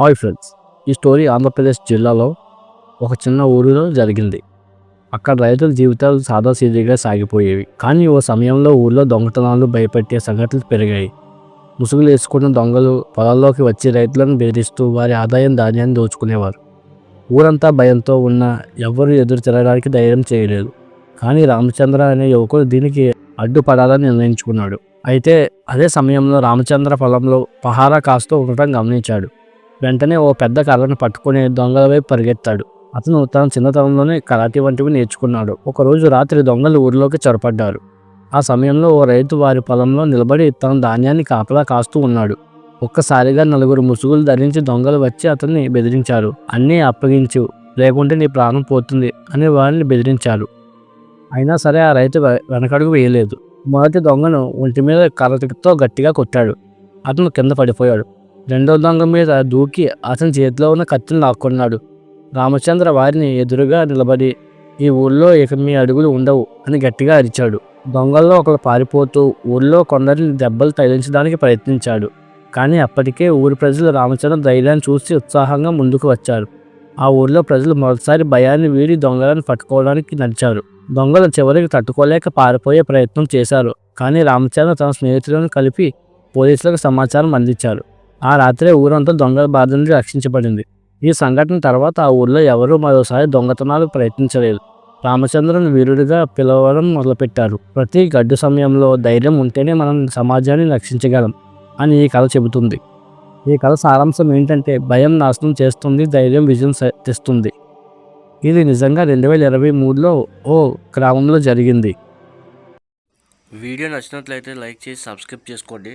Hi friends ఈ story Andhra Pradesh జిల్లాలో ఒక చిన్న ఊరిలో జరిగింది. అక్కడ రైతుల జీవితాలు సాదాసీదీగా సాగిపోయేవి. కానీ ఓ సమయంలో ఊళ్ళో దొంగతనాలు భయపెట్టే సంఘటనలు పెరిగాయి. ముసుగులు వేసుకున్న దొంగలు పొలాల్లోకి వచ్చి రైతులను బెదిరిస్తూ వారి ఆదాయం ధాన్యాన్ని దోచుకునేవారు. ఊరంతా భయంతో ఉన్న ఎవ్వరూ ఎదురు తిరగడానికి ధైర్యం చేయలేదు. కానీ రామచంద్ర అనే యువకుడు దీనికి అడ్డుపడాలని నిర్ణయించుకున్నాడు. అయితే అదే సమయంలో రామచంద్ర పొలంలో పహారా కాస్తూ ఉండటం గమనించాడు. వెంటనే ఓ పెద్ద కర్రను పట్టుకుని దొంగల వైపు పరిగెత్తాడు. అతను తన చిన్నతనంలోనే కరాటీ వంటివి నేర్చుకున్నాడు. ఒకరోజు రాత్రి దొంగలు ఊరిలోకి చొరపడ్డారు. ఆ సమయంలో ఓ రైతు వారి పొలంలో నిలబడి తన ధాన్యాన్ని కాపలా కాస్తూ ఉన్నాడు. ఒక్కసారిగా నలుగురు ముసుగులు ధరించి దొంగలు వచ్చి అతన్ని బెదిరించారు. అన్నీ అప్పగించు. లేకుంటే నీ ప్రాణం పోతుంది అని వారిని బెదిరించారు. అయినా సరే ఆ రైతు వెనకడుగు వేయలేదు. మొదటి దొంగను ఒంటి మీద కర్రతో గట్టిగా కొట్టాడు. అతను కింద పడిపోయాడు. రెండో దొంగ మీద దూకి అతని చేతిలో ఉన్న కత్తిని లాక్కున్నాడు. రామచంద్ర వారిని ఎదురుగా నిలబడి ఈ ఊళ్ళో ఇక మీ అడుగులు ఉండవు అని గట్టిగా అరిచాడు. దొంగల్లో ఒకరు పారిపోతూ ఊళ్ళో కొందరిని దెబ్బలు తగిలించడానికి ప్రయత్నించాడు. కానీ అప్పటికే ఊరి ప్రజలు రామచంద్ర ధైర్యాన్ని చూసి ఉత్సాహంగా ముందుకు వచ్చారు. ఆ ఊరిలో ప్రజలు మొదటిసారి భయాన్ని వీడి దొంగలను పట్టుకోవడానికి నడిచారు. దొంగలు చివరికి తట్టుకోలేక పారిపోయే ప్రయత్నం చేశారు. కానీ రామచంద్ర తన స్నేహితులను కలిపి పోలీసులకు సమాచారం అందించారు. ఆ రాత్రే ఊరంతా దొంగల బాధ నుండి రక్షించబడింది. ఈ సంఘటన తర్వాత ఆ ఊర్లో ఎవరూ మరోసారి దొంగతనాలు ప్రయత్నించలేదు. రామచంద్రన్ వీరుడిగా పిలవడం మొదలుపెట్టారు. ప్రతి గడ్డు సమయంలో ధైర్యం ఉంటేనే మనం సమాజాన్ని రక్షించగలం అని ఈ కథ చెబుతుంది. ఈ కథ సారాంశం ఏంటంటే భయం నాశనం చేస్తుంది ధైర్యం విజయం తెస్తుంది. ఇది నిజంగా రెండు వేల ఇరవై మూడులో ఓ గ్రామంలో జరిగింది. వీడియో నచ్చినట్లయితే లైక్ చేసి సబ్స్క్రైబ్ చేసుకోండి.